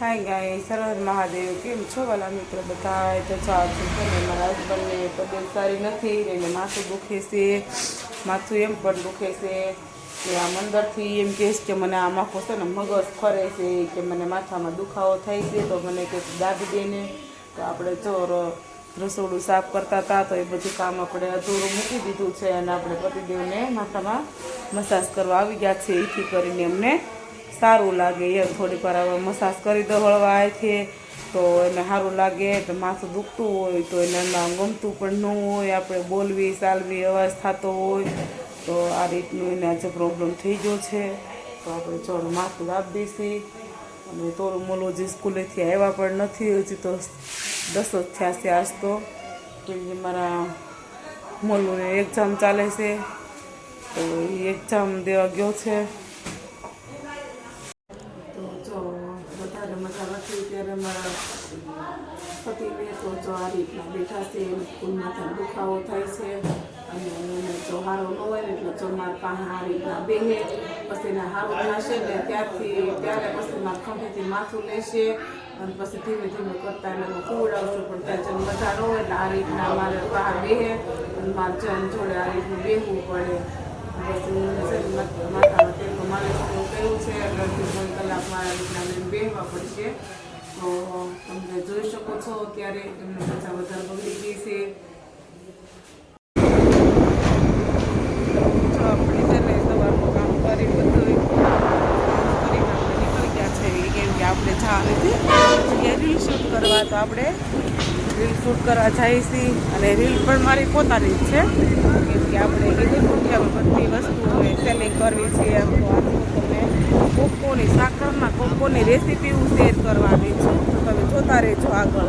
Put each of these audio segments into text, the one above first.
હાય ગાય સરહદ મહાદેવ. કેમ છો વાલા મિત્રો બધા તો ચાલ છે ને મારા હસબન્ડને તબિયત સારી નથી એને માથું દુખે છે. માથું એમ પણ દુખે છે કે આમ અંદરથી એમ કહેશ કે મને આ માખો છે ને મગજ ફરે છે કે મને માથામાં દુખાવો થાય છે, તો મને કે દાબી દેને તો આપણે જો રસોડું સાફ કરતા હતા, તો એ બધું કામ આપણે અધૂરું મૂકી દીધું છે અને આપણે પતિદેવને માથામાં મસાજ કરવા આવી ગયા છે એથી કરીને અમને સારું લાગે એમ. થોડીક વાર હવે મસાજ કરી દો હળવાથી તો એને સારું લાગે. તો માથું દુખતું હોય તો એને ગમતું પણ ન હોય. આપણે બોલવી, ચાલવી, અવાજ થતો હોય તો આ રીતનું એને આજે પ્રોબ્લેમ થઈ ગયો છે. તો આપણે ચોરું માથું દાબી દઈશી. અને તોરું મોલું જે સ્કૂલેથી આવ્યા પણ નથી. હજી તો દસ જ થયા છે આજ તો. મારા મોલું એક્ઝામ ચાલે છે. તો એ એક્ઝામ દેવા ગયો છે તો જો વધારે મજા નથી ત્યારે મારા પતિને તો આ રીતના બેઠા છે ફૂલમાં દુખાવો થાય છે. અને જો હારો ન હોય ને એટલે ચોમાર મારા પાસે આ રીતના બેહે, પછી એને હારો થશે ને ત્યારથી ત્યારે પછી મારા ખંભેથી માથું લેશે અને પછી ધીમે ધીમે કરતા એને હું ખવડાવશું પણ ત્યાં જેમ મજા ન હોય એટલે આ રીતના મારે બહાર બેહે અને મારે જન જોડે આ રીતનું બેહવું પડે. પછી માથામાં મારે માલિશ કર્યું છે, એટલે પોણી કલાક મારા રીતના બેહવા પડશે. તો તમે જોઈ શકો છો ત્યારે એમને મજા વધારે બગડી ગઈ છે. આપણે જવાની રીલ શૂટ કરવા, તો આપણે રીલ શૂટ કરવા જઈએ છીએ અને રીલ પણ મારી પોતાની જ છે. કેમ કે આપણે કીધું હતું કે બધી વસ્તુઓને સેલિંગ કરવી છે. એમ તો આ તમને સાકરના કોકોની રેસીપી હું શેર કરવાની છું. તમે જોતા રહેજો આગળ.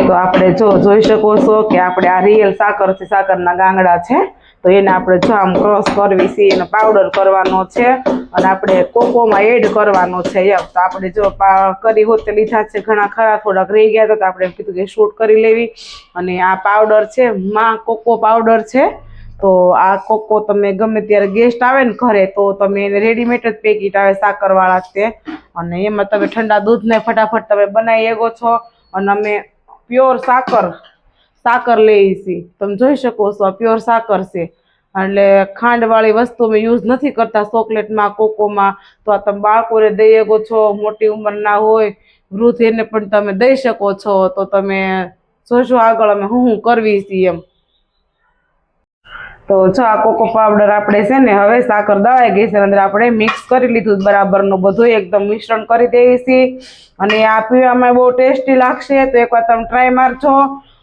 તો આપણે જો જોઈ શકો છો કે આપણે આ રિયલ સાકર છે, સાકરના ગાંગડા છે. તો એને આપણે જો આમ ક્રોસ કરવી છે, એનો પાવડર કરવાનો છે અને આપણે કોકોમાં એડ કરવાનો છે એમ. તો આપણે જો કરી હોત લીધા છે, ઘણા ખરા થોડાક રહી ગયા હતા તો આપણે કીધું કે શૂટ કરી લેવી. અને આ પાવડર છે, માં કોકો પાવડર છે. તો આ કોકો તમે ગમે ત્યારે ગેસ્ટ આવે ને ઘરે, તો તમે એને રેડીમેડ જ પેકેટ આવે સાકરવાળા તે. અને એમાં તમે ઠંડા દૂધને ફટાફટ તમે બનાવી શકો છો. અને અમે પ્યોર સાકર સાકર લઈએ છીએ. તમે જોઈ શકો છો, આ પ્યોર સાકર છે. એટલે ખાંડવાળી વસ્તુ અમે યુઝ નથી કરતા ચોકલેટમાં, કોકોમાં. તો આ તમે બાળકોને દઈ શકો છો, મોટી ઉંમરના હોય, વૃદ્ધ એને પણ તમે દઈ શકો છો. તો તમે જોશો આગળ અમે હું હું કરવી છીએ એમ. તો જો કોકો પાવડર આપણે છે ને હવે સાકર દળાઈ ગઈ છે અંદર આપણે મિક્સ કરી લીધું બરાબરનું બધું એકદમ મિશ્રણ કરી દઈએ છીએ અને આ પીવામાં બહુ ટેસ્ટી લાગશે, તો એકવાર તમે ટ્રાય મારજો.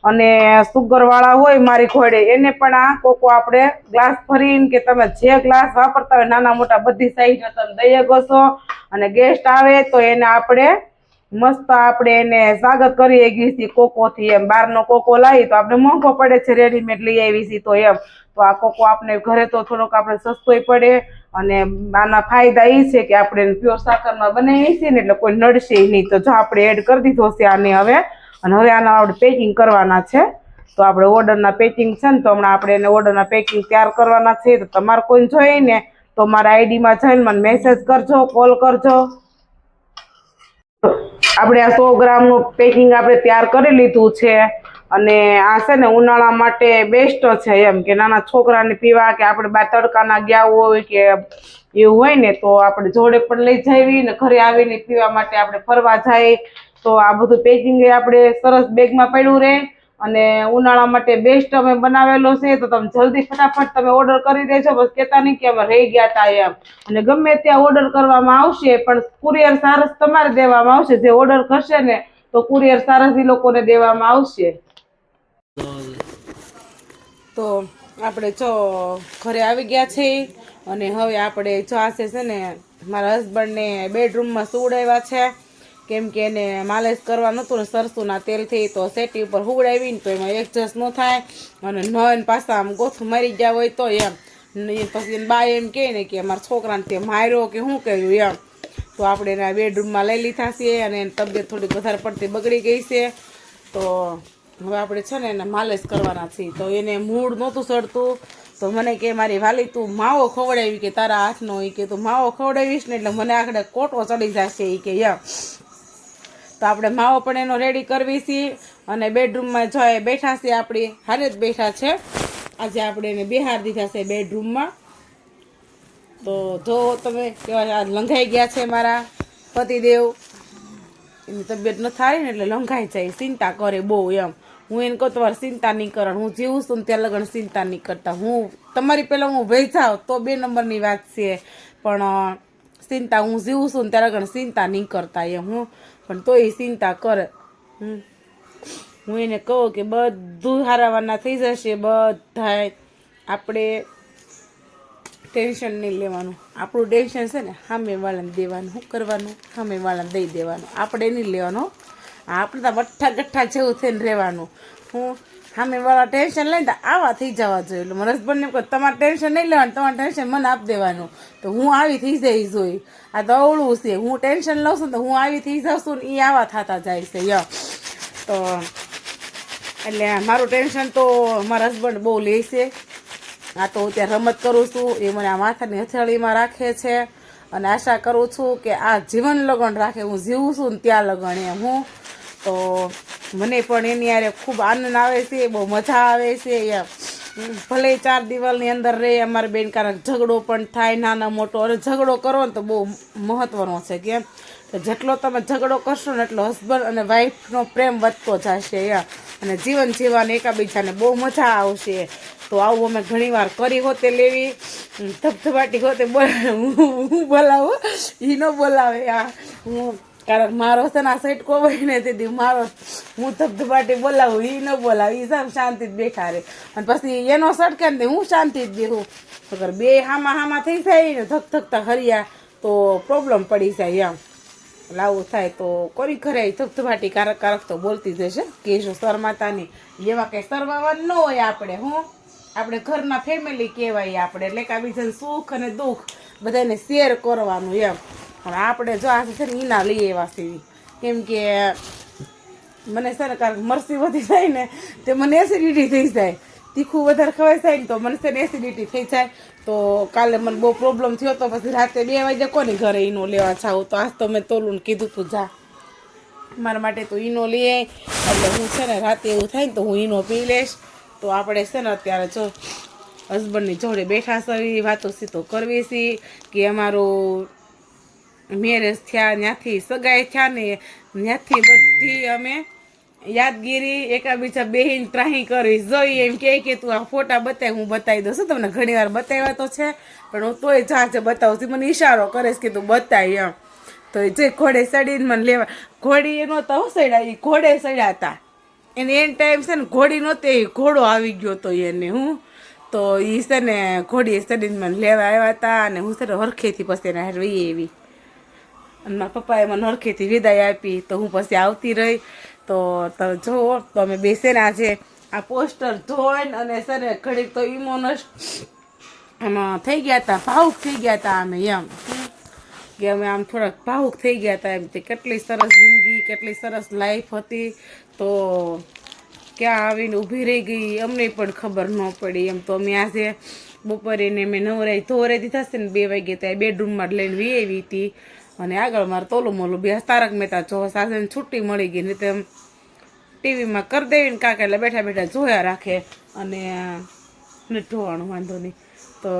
અને સુગરવાળા હોય મારી ઘોડે એને પણ આ કોકો આપણે ગ્લાસ ભરીને કે તમે જે ગ્લાસ વાપરતા હોય, નાના મોટા બધી સાઈઝ તમે દઈ શકો અને ગેસ્ટ આવે તો એને આપણે મસ્ત આપણે એને સ્વાગત કરીએ ગઈ છીએ કોકોથી એમ. બહારનો કોકો લાવી તો આપણે મોંઘો પડે છે રેડીમેડ લઈ આવી છીએ તો એમ. તો આ કોકો આપણે ઘરે તો થોડોક આપણે સસ્તોય પડે અને આના ફાયદા એ છે કે આપણે પ્યોર સાકરમાં બનાવીએ છીએ ને એટલે કોઈ નડશે નહીં. તો જો આપણે એડ કરી દીધો છે આને હવે. અને હવે આના આપણે પેકિંગ કરવાના છે. તો આપણે ઓર્ડરના પેકિંગ છે ને તો હમણાં આપણે એને ઓર્ડરના પેકિંગ તૈયાર કરવાના છે. તો તમારે કોઈને જોઈએ ને તો મારા આઈડીમાં જઈને મને મેસેજ કરજો કોલ કરજો. આપણે આ સો ગ્રામનું પેકિંગ આપણે તૈયાર કરી લીધું છે અને આ છે ને ઉનાળા માટે બેસ્ટ છે એમ કે નાના છોકરાને પીવા કે આપણે બાર તડકાના ગયા હોય કે એવું હોય ને તો આપણે જોડે પણ લઈ જવી ને ઘરે આવીને પીવા માટે આપણે ફરવા જાય તો આ બધું પેકિંગ આપણે સરસ બેગમાં પડ્યું રહે. અને ઉનાળા માટે બેસ્ટ અમે બનાવેલો છે, તો તમે જલ્દી ફટાફટ તમે ઓર્ડર કરી દેજો. બસ કહેતા નહીં કે અમે રહી ગયા હતા એમ. અને ગમે ત્યાં ઓર્ડર કરવામાં આવશે, પણ કુરિયર સારસ તમારે દેવામાં આવશે. જે ઓર્ડર કરશે ને, તો કુરિયર સારસ એ લોકોને દેવામાં આવશે. તો આપણે જો ઘરે આવી ગયા છે અને હવે આપણે જો આશે છે ને, મારા હસબન્ડને બેડરૂમમાં સુવડાવ્યા છે. કેમ કે એને માલિશ કરવા નહોતું ને સરસુના તેલથી તો સેટી ઉપર હુવડાવીને તો એમાં એડજસ્ટ ન થાય. અને નન પાછા આમ ગોથું મરી ગયા હોય તો એમ. ને પછી બા એમ કહે ને કે મારા છોકરાને તે માર્યો કે શું કર્યું એમ. તો આપણે એના બેડરૂમમાં લઈ લીધા છે અને એની તબિયત થોડીક વધારે પડતી બગડી ગઈ છે. તો હવે આપણે છે ને એને માલિશ કરવાના છીએ. તો એને મૂળ નહોતું સડતું. તો મને કે મારી વાલી, તું માવો ખવડાવી કે તારા હાથનો? એ કે, તું માવો ખવડાવીશ ને એટલે મને આખડે કોટો ચડી જશે. એ કે, યા. તો આપણે માવો પણ એનો રેડી કરવી છીએ અને બેડરૂમમાં જો બેઠા છે આપણી, હારે જ બેઠા છે. આજે આપણે એને બિહાર દીધા છે બેડરૂમમાં તો જો તમે કેવા લંઘાઈ ગયા છે મારા પતિદેવ. એની તબિયત ન થાય ને એટલે લંઘાઈ જાય, ચિંતા કરે બહુ એમ. હું એને કહું તમારે ચિંતા નહીં કરણ હું જીવું છું ત્યાં લગન ચિંતા નહીં કરતા. હું, તમારી પહેલાં હું ભેજાવ તો બે નંબરની વાત છે. પણ ચિંતા, હું જીવું છું ને ત્યાં લગન ચિંતા નહીં કરતા એમ, હું. પણ તોય ચિંતા કરે. હું એને કહું કે બધું હારાવાના થઈ જશે, બધાય. આપણે ટેન્શન નહીં લેવાનું. આપણું ટેન્શન છે ને, સામે વાળાને દેવાનું. શું કરવાનું? સામે વાળાને દઈ દેવાનું. આપણે નહીં લેવાનું. આપણે તો વઠ્ઠા ગઠ્ઠા જેવું થઈને રહેવાનું. હું સામે વાળા ટેન્શન લઈને તો આવા થઈ જવા જોઈએ. એટલે મારા હસબન્ડને કહું, તમારે ટેન્શન નહીં લેવાનું, તમારે ટેન્શન મને આપી દેવાનું. તો હું આવી થઈ જઈશ જોઈ. આ તો અવળું છે. હું ટેન્શન લઉં છું તો હું આવી થઈ જાઉં છું ને એ આવા થતા જાય છે, ય. તો એટલે મારું ટેન્શન તો મારા હસબન્ડ બહુ લે છે. આ તો હું ત્યાં રમત કરું છું, એ મને આ માથાની હથેળીમાં રાખે છે. અને આશા કરું છું કે આ જીવન લગન રાખે. હું જીવું છું ને ત્યાં લગન એમ હું. તો મને પણ એની આરે ખૂબ આનંદ આવે છે, બહુ મજા આવે છે ભલે ચાર દિવાલની અંદર રહે, અમારે બેન કારણ ઝઘડો પણ થાય, નાનો મોટો. અને ઝઘડો કરો ને તો બહુ મહત્વનો છે કેમ જેટલો તમે ઝઘડો કરશો ને એટલો હસબન્ડ અને વાઈફનો પ્રેમ વધતો જશે યા અને જીવન જીવવાની એકાબીજાને બહુ મજા આવશે. તો આવું અમે ઘણીવાર કરી હોતે લેવી, ધબધબાટી હોતે હું બોલાવું એ ન બોલાવે, આ. હું કારણ મારો છે ને આ સાઈડ કોઈ ને તેથી મારો હું ધબધબાટી બોલાવું એ ન બોલાવું એ શાંતિ જ બેઠા રહે. અને પછી એનો સટકે ને હું શાંતિ જ બેહું. અગર બે હામાં હામાં થઈ જાય ને, ધક ધકતા હરિયા, તો પ્રોબ્લેમ પડી જાય એમ. લાવું થાય તો કોરી ખરે ધબધબાટી? કારક કારક તો બોલતી જશે કેશો સર માતાની. એવા કંઈ શરમાવા ન હોય આપણે, હું. આપણે ઘરના ફેમિલી કહેવાય આપણે. એટલે કે બીજાને સુખ અને દુઃખ બધાને શેર કરવાનું એમ. પણ આપણે જો આ છે ને ઈના લઈ એવા સીવી કેમ કે મને છે ને કારણ મરસી વધી જાય ને તે મને એસિડિટી થઈ જાય. તીખું વધારે ખવાય થાય ને તો મને છે ને એસિડિટી થઈ જાય. તો કાલે મને બહુ પ્રોબ્લેમ થયો તો પછી રાતે બે વાગે કોની ઘરે ઈનો લેવા જાઉં? તો આજ તો મેં તોલું કીધું તું, જા. મારા માટે તો ઈનો લઈ એટલે હું છે ને રાતે એવું થાય ને તો હું ઈનો પી લઈશ. તો આપણે છે ને અત્યારે જો હસબન્ડની જોડે બેઠા સવી વાતો સીતો કરવી છે કે અમારું મેરેજ થયા, ત્યાંથી સગાઈ થયા ને ત્યાંથી બધી અમે યાદગીરી એકાબીજા બેહીન ત્રાહી કરી. જોઈ એમ કહે કે તું આ ફોટા બતાવી હું બતાવી દઉં. છું તમને ઘણી વાર બતાવ્યા તો છે, પણ હું તોય જાજે બતાવું છું. મને ઈશારો કરે છે કે તું બતાવી એમ. તો એ જે ઘોડે ચડીને મને લેવા ઘોડી એનો તો સડ્યા એ ઘોડે સડ્યા હતા. એને એન ટાઈમ છે ને ઘોડી નહોતી ઘોડો આવી ગયો તો એને હું. તો એ છે ને ઘોડી ચડીને મને લેવા આવ્યા હતા અને હું છે ને હરખેથી પછી એને હારે વહી એવી મારા પપ્પાએ મને હરખેથી વિદાય આપી તો હું પછી આવતી રહી. તો તમે જુઓ તો અમે બેસેને આજે આ પોસ્ટર જોઈને અને છે ઘડીક તો ઇમોનસ એમાં થઈ ગયા હતા ભાવુક થઈ ગયા હતા અમે એમ. કે અમે આમ થોડાક ભાવુક થઈ ગયા હતા એમ કે કેટલી સરસ જિંદગી, કેટલી સરસ લાઈફ હતી. તો ક્યાં આવીને ઊભી રહી ગઈ, અમને પણ ખબર ન પડી એમ. તો અમે આજે બપોરે ને મેં નવરાઈ ધોરે દીધા છે ને બે વાગે ત્યાં બેડરૂમમાં લઈને વી આવી હતી અને આગળ મારે તોલું મોલું બે તારક મહેતા જો સાથે છુટ્ટી મળી ગઈ ને તેમ ટીવીમાં કરી દેવીને કાકા એટલે બેઠા બેઠા જોયા રાખે અને જોવાનું વાંધો નહીં. તો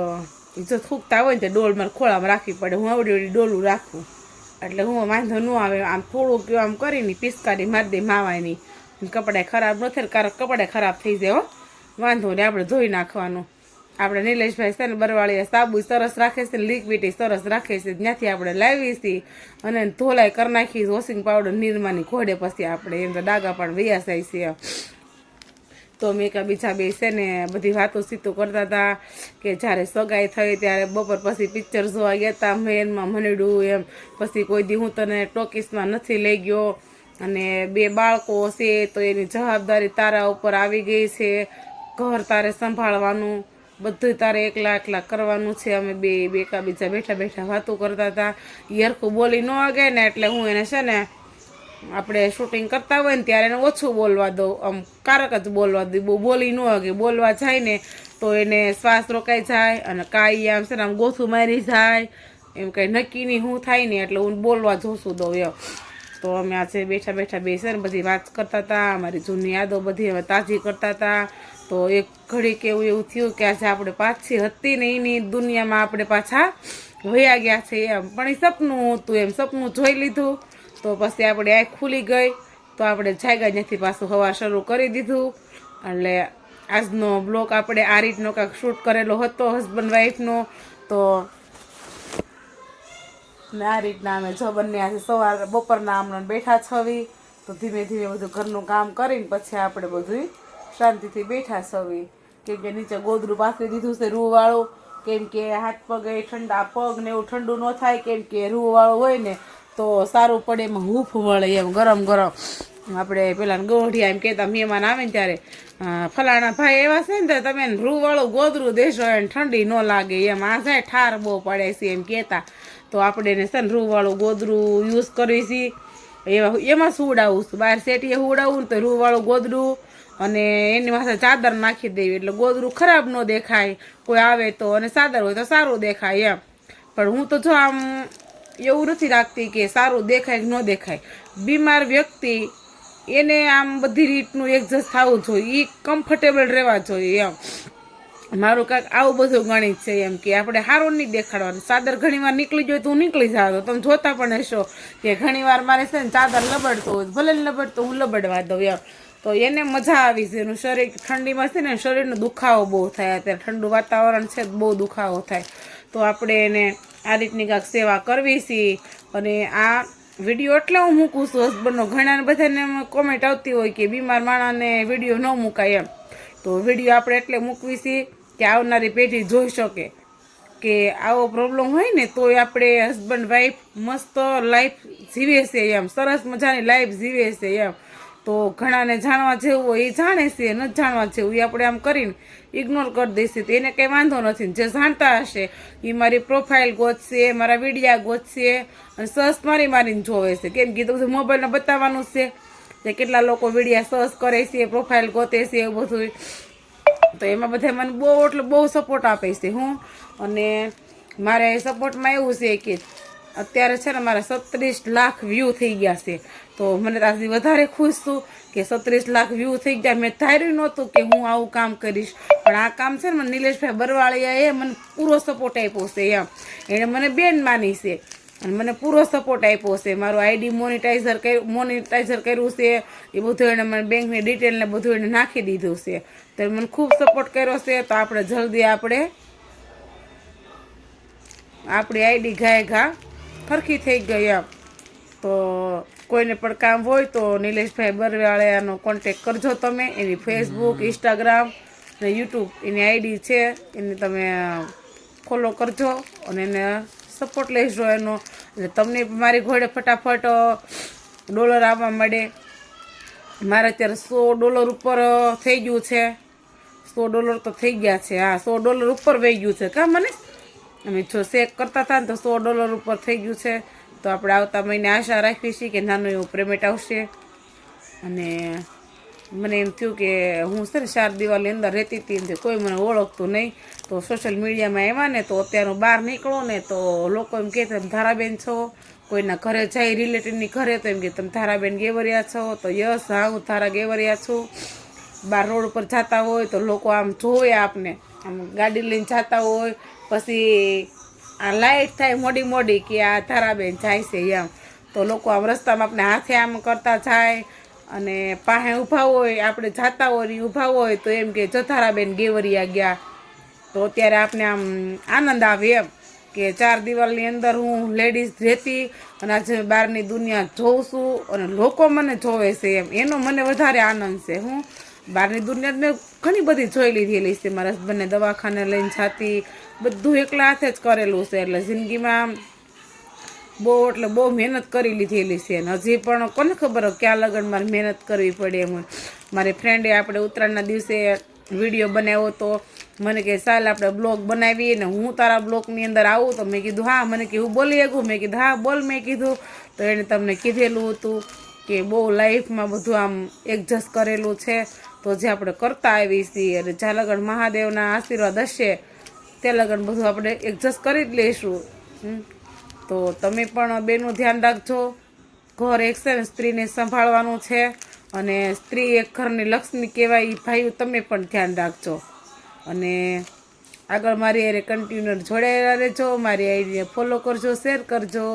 જો થૂકતા હોય ને તે ડોલ મારે ખોળામાં રાખવી પડે. હું આવડી આવડી ડોલું રાખું. એટલે હું વાંધો ન આવે. આમ થોડુંક આમ કરીને પિસ્કારી મારી દે માવાની. કપડાં ખરાબ ન થાય કારણ કપડાં ખરાબ થઈ જાય હો. વાંધો નહીં, આપણે ધોઈ નાખવાનું. આપણે નિલેશભાઈ છે ને બરવાળીએ સાબુ સરસ રાખે છે લિક્વિડ સરસ રાખે છે. ત્યાંથી આપણે લાવીએ છીએ અને ધોલાઈ કરી નાખી વોશિંગ પાવડર નિરમાની ઘોડે પછી આપણે એમ તો ડાગા પણ વૈયા જાય છે. તો મેં એકા બીજા બે છે ને બધી વાતો સીતો કરતા હતા કે જ્યારે સગાઈ થઈ ત્યારે બપોર પછી પિક્ચર જોવા ગયા હતા મેનમાં મનડું એમ. પછી કોઈ દી હું તને ટોકીસમાં નથી લઈ ગયો. અને બે બાળકો છે તો એની જવાબદારી તારા ઉપર આવી ગઈ છે. ઘર તારે સંભાળવાનું. બધું તારે એકલા એકલા કરવાનું છે. અમે બે બેકા બીજા બેઠા બેઠા વાતો કરતા હતા. યરખું બોલી ન આગે ને એટલે હું એને છે ને આપણે શૂટિંગ કરતા હોય ને ત્યારે એને ઓછું બોલવા દઉં. આમ કારક જ બોલવા દઉં. બહુ બોલી ન આગે. બોલવા જાય ને તો એને શ્વાસ રોકાઈ જાય અને કાંઈ આમ છે ને આમ ગોથું મારી જાય. એમ કંઈ નક્કી નહીં હું થાય ને એટલે હું બોલવા જોશું દઉં એમ. તો અમે આજે બેઠા બેઠા બેસીને બધી વાત કરતા હતા, અમારી જૂની યાદો બધી અમે તાજી કરતા હતા. તો એક ઘડીક એવું એવું થયું કે આજે આપણે પાછી હતી ને એની દુનિયામાં આપણે પાછા વયા ગયા છે એમ. પણ એ સપનું હતું એમ, સપનું જોઈ લીધું. તો પછી આપણે આ ખુલી ગઈ. તો આપણે જાગ્યા ત્યાંથી પાછું હવા શરૂ કરી દીધું. એટલે આજનો બ્લોગ આપણે આ રીતનો કાંઈક શૂટ કરેલો હતો હસબન્ડ વાઈફનો તો ને આ રીતના અમે જો બંને આજે સવાર બપોરના આમને બેઠા છવી, તો ધીમે ધીમે બધું ઘરનું કામ કરીને પછી આપણે બધું શાંતિથી બેઠા છવી. કેમ કે નીચે ગોદરું પાથરી દીધું છે રૂવાળું, કેમ કે હાથ પગે ઠંડા પગ ને એવું ઠંડુ ન થાય, કેમ કે રૂવાળું હોય ને તો સારું પડે એમાં હૂફ વળે એમ ગરમ ગરમ. આપણે પેલા ગોઢિયા એમ કહેતા મહેમાન આવે ને ત્યારે ફલાણા ભાઈ એવા છે ને તો તમે રૂવાળું ગોદરું દેશો એને ઠંડી ન લાગે એમ. આ જાય ઠાર બહુ પડે છે એમ કહેતા. તો આપણે એને છે ને રૂવાળું ગોદરું યુઝ કરીએ છીએ એવા એમાં સુવડાવું છું? બહાર શેટીએ સુવડાવું ને તો રૂવાળું ગોદડું અને એની પાસે ચાદર નાખી દેવી. એટલે ગોદરું ખરાબ ન દેખાય. કોઈ આવે તો અને ચાદર હોય તો સારું દેખાય એમ. પણ હું તો જો આમ એવું નથી રાખતી કે સારું દેખાય કે ન દેખાય. બીમાર વ્યક્તિ એને આમ બધી રીતનું એડજસ્ટ થવું જોઈએ. એ કમ્ફર્ટેબલ રહેવા જોઈએ એમ. મારું કાંઈક આવું બધું ગણિત છે એમ કે આપણે સારું નહીં દેખાડવાનું. ચાદર ઘણી વાર નીકળી જોઈએ તો હું નીકળી જાવ તમે જોતા પણ હશો કે ઘણીવાર મારે છે ને ચાદર લબડતો હોય. ભલે લબડતો, હું લબડવા દઉં એમ. તો એને મજા આવી છે. એનું શરીર ઠંડીમાં છે ને શરીરનો દુખાવો બહુ થાય અત્યારે. ઠંડુ વાતાવરણ છે બહુ દુખાવો થાય. તો આપણે એને આ રીતની કાંઈક સેવા કરવી છે. અને આ વીડિયો એટલે હું મૂકું છું હસબન્ડનો. ઘણા બધાને કોમેન્ટ આવતી હોય કે બીમાર માણસને વીડિયો ન મુકાય એમ. તો વીડિયો આપણે એટલે મૂકવી છે. કે આવનારી પેઢી જોઈ શકે કે આવો પ્રોબ્લેમ હોય ને તોય આપણે હસબન્ડ વાઈફ મસ્ત લાઈફ જીવે છે એમ. સરસ મજાની લાઈફ જીવે છે એમ. તો ઘણાને જાણવા જેવું હોય એ જાણે છે, ન જાણવા જેવું એ આપણે આમ કરીને ઇગ્નોર કરી દઈશું. તો એને કંઈ વાંધો નથી. જે જાણતા હશે, એ મારી પ્રોફાઇલ ગોતશે, મારા વિડીયા ગોતશે અને સર્ચ મારી મારીને જોવે છે. કેમ કે એ બધું મોબાઈલને બતાવવાનું છે. કે કેટલા લોકો વિડીયા સર્ચ કરે છે પ્રોફાઇલ ગોતે છે, એવું બધું. તો એમાં બધા મને બહુ, એટલે બહુ સપોર્ટ આપે છે, હું. અને મારે સપોર્ટમાં એવું છે કે અત્યારે છે ને મારા સત્રીસ લાખ વ્યૂ થઈ ગયા છે. તો મને ત્યાંથી વધારે ખુશ છું કે સત્રીસ લાખ વ્યૂ થઈ ગયા. મેં ધાર્યું નહોતું કે હું આવું કામ કરીશ. પણ આ કામ છે ને મને નિલેશભાઈ બરવાળિયાએ મને પૂરો સપોર્ટ આપ્યો છે એમ. એણે મને બેન માની છે. અને મને પૂરો સપોર્ટ આપ્યો છે. મારું આઈડી મોનિટાઈઝર કર્યું મોનિટાઈઝર કર્યું છે. એ બધું એણે મને બેંકની ડિટેલને બધું એને નાખી દીધું છે. તો મને ખૂબ સપોર્ટ કર્યો છે. તો આપણે જલ્દી આપણે, આપણી આઈડી ઘાય ઘા ફરખી થઈ ગઈ એમ. તો કોઈને પણ કામ હોય તો નિલેશભાઈ બરવાળાનો કોન્ટેક કરજો તમે. એની ફેસબુક ઇન્સ્ટાગ્રામ ને યુટ્યુબ એની આઈડી છે. એને તમે ફોલો કરજો. અને એને સપોર્ટ લેજો એનો. એટલે તમને મારી ઘોડે ફટાફટ ડોલર આવવા મળે. મારે અત્યારે સો ડોલર ઉપર થઈ ગયું છે. સો ડોલર તો થઈ ગયા છે. હા, સો ડોલર ઉપર વહી ગયું છે. કા મને? અમે જો શેક કરતા હતા ને તો સો ડોલર ઉપર થઈ ગયું છે. તો આપણે આવતા મહિને આશા રાખીએ છીએ કે નાનું એવું પેમેન્ટ આવશે. અને મને એમ થયું કે હું છે ને ચાર દિવાલની અંદર રહેતી હતી એમ કોઈ મને ઓળખતું નહીં. તો સોશિયલ મીડિયામાં આવ્યા ને તો અત્યારનું બહાર નીકળો ને તો લોકો એમ કહે તમે ધારાબેન છો, કોઈના ઘરે જાય રિલેટિવની ઘરે તો એમ કે તમે ધારાબેન ગેવરિયા છો, તો યસ, હા, હું ધારા ગેવરિયા છું. બહાર રોડ ઉપર જતા હોય તો લોકો આમ જોવે આપને. આમ ગાડી લઈને જતા હોય, પછી આ લાઈટ થાય મોડી મોડી કે આ ધારાબેન જાય છે એમ. તો લોકો આમ રસ્તામાં આપણે હાથે આમ કરતા જાય અને પાસે ઊભા હોય, આપણે જાતા હોય ઊભા હોય, તો એમ કે જથારાબેન ગેવરિયા ગયા. તો અત્યારે આપણે આમ આનંદ આવે એમ કે ચાર દિવાલની અંદર હું લેડીઝ રહેતી અને આજે બહારની દુનિયા જોઉં છું અને લોકો મને જોવે છે એમ. એનો મને વધારે આનંદ છે હું. બહારની દુનિયા મેં ઘણી બધી જોઈ લીધેલી છે. મારા હસબન્ડને દવાખાને લઈને જાતી. બધું એકલા હાથે જ કરેલું છે. એટલે જિંદગીમાં બહુ, એટલે બહુ મહેનત કરી લીધેલી છે અને હજી પણ કોને ખબર ક્યાં લગન મારે મહેનત કરવી પડે એમ. મારી ફ્રેન્ડે આપણે ઉત્તરાયણના દિવસે વીડિયો બનાવ્યો તો મને કે ચાલ આપણે બ્લોગ બનાવીએ ને હું તારા બ્લોગની અંદર આવું. તો મેં કીધું, હા. મને કીધું બોલી શકું? મેં કીધું, હા, બોલ, મેં કીધું. તો એણે તમને કીધેલું હતું કે બહુ લાઈફમાં બધું આમ એડજસ્ટ કરેલું છે. તો જે આપણે કરતા આવી છીએ અને જ્યાં લગન મહાદેવના આશીર્વાદ હશે તે લગન બધું આપણે એડજસ્ટ કરી જ લઈશું. તો તમે પણ બેનું ધ્યાન રાખજો. ઘર એક છે ને સ્ત્રીને સંભાળવાનું છે અને સ્ત્રી એક ઘરની લક્ષ્મી કહેવાય એ ભાઈઓ તમે પણ ધ્યાન રાખજો. અને આગળ મારી અરે કન્ટિન્યુઅર જોડાયેલા રહેજો, મારી આઈડીને ફોલો કરજો શેર કરજો.